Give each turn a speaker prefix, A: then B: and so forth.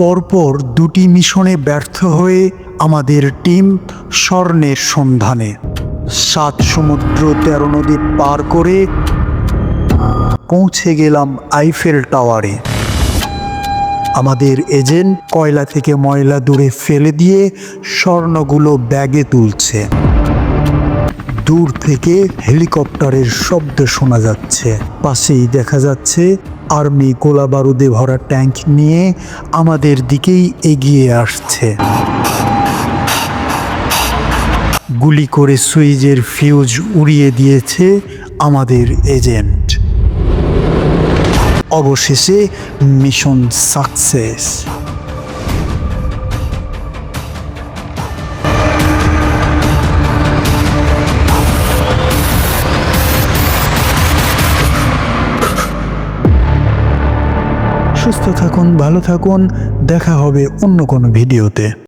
A: পরপর দুটি মিশনে ব্যর্থ হয়ে আমাদের টিম স্বর্ণের সন্ধানে। সাত সমুদ্র তেরো নদী পার করে পৌঁছে গেলাম আইফেল টাওয়ারে। আমাদের এজেন্ট কয়লা থেকে ময়লা দূরে ফেলে দিয়ে স্বর্ণগুলো ব্যাগে তুলছে। দূর থেকে হেলিকপ্টারের শব্দ শোনা যাচ্ছে। পাশেই দেখা যাচ্ছে আর্মি গোলা বারুদে ভরা ট্যাঙ্ক নিয়ে আমাদের দিকেই এগিয়ে আসছে। গুলি করে সুইজের ফিউজ উড়িয়ে দিয়েছে আমাদের এজেন্ট। অবশেষে মিশন সাকসেস। সুস্থ থাকুন ভালো থাকুন। দেখা হবে অন্য কোনো ভিডিওতে।